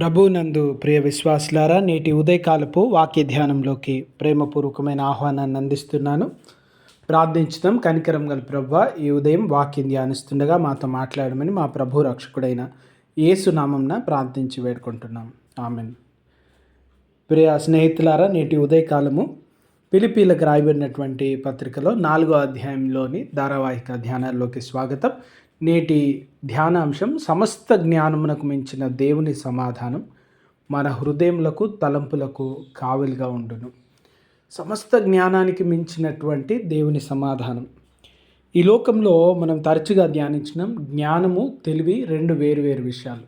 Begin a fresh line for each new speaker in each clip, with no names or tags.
ప్రభునందు ప్రియ విశ్వాసులారా నేటి ఉదయకాలపు వాక్య ధ్యానంలోకి ప్రేమపూర్వకమైన ఆహ్వానాన్ని అందిస్తున్నాను. ప్రార్థించడం కనికరం గల ప్రభు ఈ ఉదయం వాక్యం ధ్యానిస్తుండగా మాతో మాట్లాడమని మా ప్రభు రక్షకుడైన ఏసునామంన ప్రార్థించి వేడుకుంటున్నాం. ఆమెన్. ప్రియ స్నేహితులారా నేటి ఉదయకాలము పిలిపీలకు రాయబడినటువంటి పత్రికలో నాలుగో అధ్యాయంలోని ధారావాహిక ధ్యానాల్లోకి స్వాగతం. నేటి ధ్యానాంశం సమస్త జ్ఞానమునకు మించిన దేవుని సమాధానం మన హృదయములకు తలంపులకు కావలిగా ఉండును. సమస్త జ్ఞానానికి మించినటువంటి దేవుని సమాధానం. ఈ లోకంలో మనం తరచుగా ధ్యానించినాం జ్ఞానము తెలివి రెండు వేరు వేరు విషయాలు.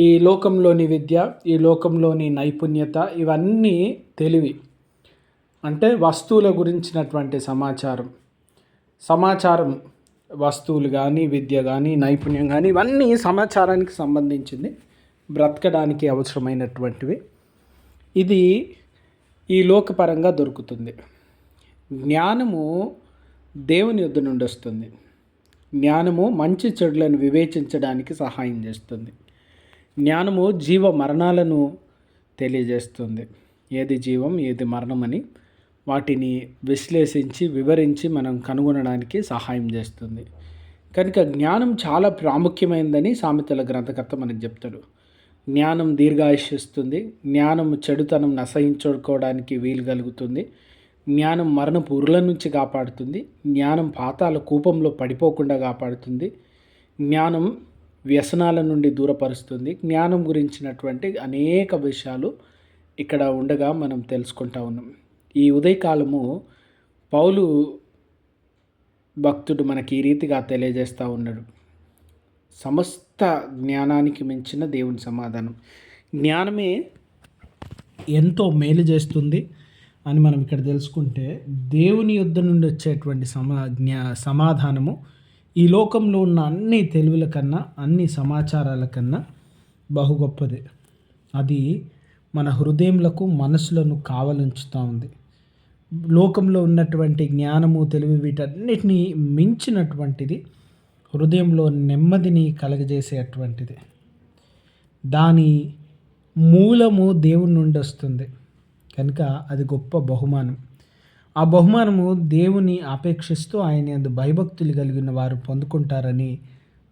ఈ లోకంలోని విద్య ఈ లోకంలోని నైపుణ్యత ఇవన్నీ తెలివి. అంటే వస్తువుల గురించినటువంటి సమాచారం. సమాచారం వస్తువులు కానీ విద్య కానీ నైపుణ్యం కానీ ఇవన్నీ సమాచారానికి సంబంధించింది. బ్రతకడానికి అవసరమైనటువంటివి. ఇది ఈ లోకపరంగా దొరుకుతుంది. జ్ఞానము దేవుని యుద్ధ నుండి వస్తుంది. జ్ఞానము మంచి చెడులను వివేచించడానికి సహాయం చేస్తుంది. జ్ఞానము జీవ మరణాలను తెలియజేస్తుంది. ఏది జీవం ఏది మరణమని వాటిని విశ్లేషించి వివరించి మనం కనుగొనడానికి సహాయం చేస్తుంది. కనుక జ్ఞానం చాలా ప్రాముఖ్యమైనదని సామెతల గ్రంథకర్త మనకు చెప్తాడు. జ్ఞానం దీర్ఘాయుష్స్తుంది జ్ఞానం చెడుతనం నశయించుకోవడానికి వీలు కలుగుతుంది. జ్ఞానం మరణపు ఉరుల నుంచి కాపాడుతుంది. జ్ఞానం పాతాల కూపంలో పడిపోకుండా కాపాడుతుంది. జ్ఞానం వ్యసనాల నుండి దూరపరుస్తుంది. జ్ఞానం గురించినటువంటి అనేక విషయాలు ఇక్కడ ఉండగా మనం తెలుసుకుంటా ఉన్నాం. ఈ ఉదయకాలము పౌలు భక్తుడు మనకి ఈ రీతిగా తెలియజేస్తూ ఉన్నాడు. సమస్త జ్ఞానానికి మించిన దేవుని సమాధానం. జ్ఞానమే ఎంతో మేలు చేస్తుంది అని మనం ఇక్కడ తెలుసుకుంటే దేవుని యుద్ధ నుండి వచ్చేటువంటి సమా జ్ఞా సమాధానము ఈ లోకంలో ఉన్న అన్ని తెలివుల కన్నా అన్ని సమాచారాల కన్నా బహు గొప్పది. అది మన హృదయంలకు మనసులను కావలించుతూ ఉంది. లోకంలో ఉన్నటువంటి జ్ఞానము తెలివి వీటన్నిటినీ మించినటువంటిది హృదయంలో నెమ్మదిని కలగజేసేటువంటిది దాని మూలము దేవుని నుండి వస్తుంది. కనుక అది గొప్ప బహుమానం. ఆ బహుమానము దేవుని ఆపేక్షిస్తూ ఆయన అందు భయభక్తులు కలిగిన వారు పొందుకుంటారని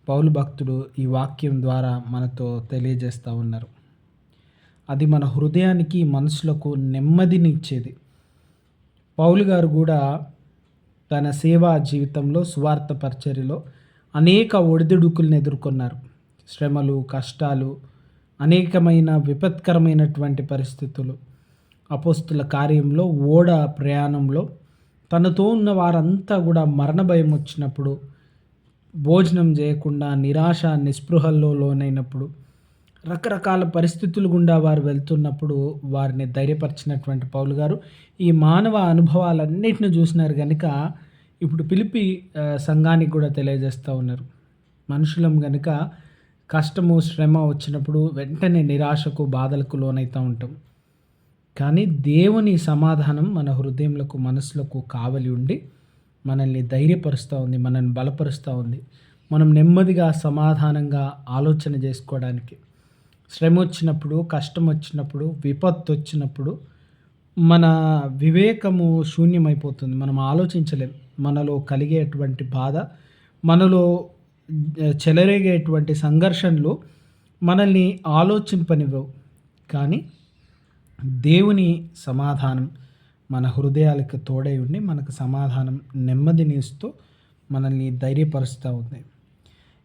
పౌలు భక్తుడు ఈ వాక్యం ద్వారా మనతో తెలియజేస్తూ ఉన్నారు. అది మన హృదయానికి మనసులకు నెమ్మదిని ఇచ్చేది పౌలు గారు కూడా తన సేవా జీవితంలో స్వార్థ పరిచర్యలో అనేక ఒడిదుడుకులను ఎదుర్కొన్నారు. శ్రమలు కష్టాలు అనేకమైన విపత్కరమైనటువంటి పరిస్థితులు. అపోస్తుల కార్యంలో ఓడ ప్రయాణంలో తనతో ఉన్న వారంతా కూడా మరణ భయం వచ్చినప్పుడు భోజనం చేయకుండా నిరాశ నిస్పృహల్లో లోనైనప్పుడు రకరకాల పరిస్థితులు గుండా వారు వెళ్తున్నప్పుడు వారిని ధైర్యపరిచినటువంటి పౌలు గారు ఈ మానవ అనుభవాలన్నిటిని చూసినారు కనుక ఇప్పుడు పిలిపి సంఘానికి కూడా తెలియజేస్తూ ఉన్నారు. మనుషులం కనుక కష్టము శ్రమ వచ్చినప్పుడు వెంటనే నిరాశకు బాధలకు లోనైతూ ఉంటాం. కానీ దేవుని సమాధానం మన హృదయంలకు మనసులకు కావలి ఉండి మనల్ని ధైర్యపరుస్తూ ఉంది మనల్ని బలపరుస్తూ ఉంది. మనం నెమ్మదిగా సమాధానంగా ఆలోచన చేసుకోవడానికి. శ్రమ వచ్చినప్పుడు కష్టం వచ్చినప్పుడు విపత్తు వచ్చినప్పుడు మన వివేకము శూన్యమైపోతుంది. మనం ఆలోచించలేం. మనలో కలిగేటువంటి బాధ మనలో చెలరేగేటువంటి సంఘర్షణలు మనల్ని ఆలోచింపనివ్వవు. కానీ దేవుని సమాధానం మన హృదయాలకు తోడై ఉండి మనకు సమాధానం నెమ్మదిని ఇస్తూ మనల్ని ధైర్యపరుస్తూ ఉంది.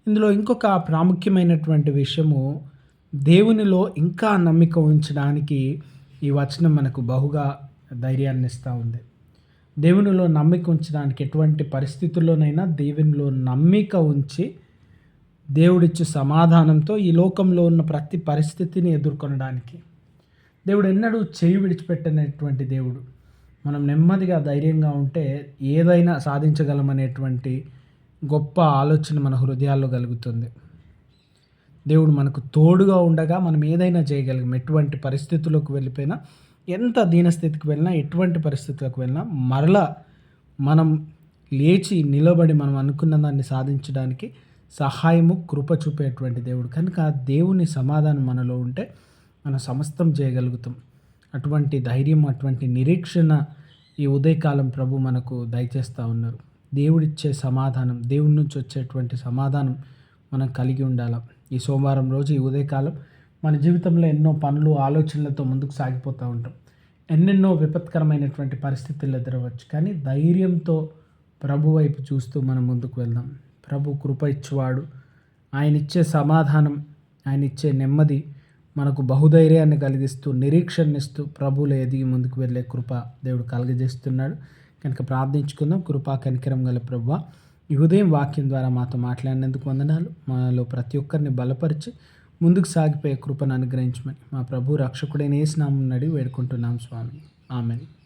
ఇందులో ఇంకొక ప్రాముఖ్యమైనటువంటి విషయము దేవునిలో ఇంకా నమ్మిక ఉంచడానికి ఈ వచనం మనకు బహుగా ధైర్యాన్ని ఇస్తూ ఉంది. దేవునిలో నమ్మిక ఉంచడానికి ఎటువంటి పరిస్థితుల్లోనైనా దేవునిలో నమ్మిక ఉంచి దేవుడిచ్చే సమాధానంతో ఈ లోకంలో ఉన్న ప్రతి పరిస్థితిని ఎదుర్కొనడానికి. దేవుడు ఎన్నడూ చేయి విడిచిపెట్టనటువంటి దేవుడు. మనం నెమ్మదిగా ధైర్యంగా ఉంటే ఏదైనా సాధించగలమనేటువంటి గొప్ప ఆలోచన మన హృదయాల్లో కలుగుతుంది. దేవుడు మనకు తోడుగా ఉండగా మనం ఏదైనా చేయగలిగాం. ఎటువంటి పరిస్థితుల్లోకి వెళ్ళిపోయినా ఎంత దీనస్థితికి వెళ్ళినా ఎటువంటి పరిస్థితులకు వెళ్ళినా మరలా మనం లేచి నిలబడి మనం అనుకున్న దాన్ని సాధించడానికి సహాయము కృప చూపేటువంటి దేవుడు. కనుక ఆ దేవుని సమాధానం మనలో ఉంటే మనం సమస్తం చేయగలుగుతాం. అటువంటి ధైర్యం అటువంటి నిరీక్షణ ఈ ఉదయకాలం ప్రభు మనకు దయచేస్తూ ఉన్నారు. దేవుడిచ్చే సమాధానం దేవుడి నుంచి వచ్చేటువంటి సమాధానం మనం కలిగి ఉండాలి? ఈ సోమవారం రోజు ఈ ఉదయకాలం మన జీవితంలో ఎన్నో పనులు ఆలోచనలతో ముందుకు సాగిపోతూ ఉంటాం. ఎన్నెన్నో విపత్కరమైనటువంటి పరిస్థితులు ఎదురవచ్చు. కానీ ధైర్యంతో ప్రభు వైపు చూస్తూ మనం ముందుకు వెళ్దాం. ప్రభు కృప ఇచ్చేవాడు. ఆయన ఇచ్చే సమాధానం ఆయన ఇచ్చే నెమ్మది మనకు బహుధైర్యాన్ని కలిగిస్తూ నిరీక్షణనిస్తూ ప్రభువులో ఎదిగి ముందుకు వెళ్ళే కృప దేవుడు కలుగజేస్తున్నాడు. కనుక ప్రార్థించుకుందాం. కృపా కనికరం గల ప్రభు. ఈ ఉదయం వాక్యం ద్వారా మాతో మాట్లాడినందుకు వందనాలు. మాలో ప్రతి ఒక్కరిని బలపరిచి ముందుకు సాగిపోయే కృపను అనుగ్రహించమని మా ప్రభు రక్షకుడైన ఏ స్నామం నడి వేడుకుంటున్నాం స్వామి. ఆమెను.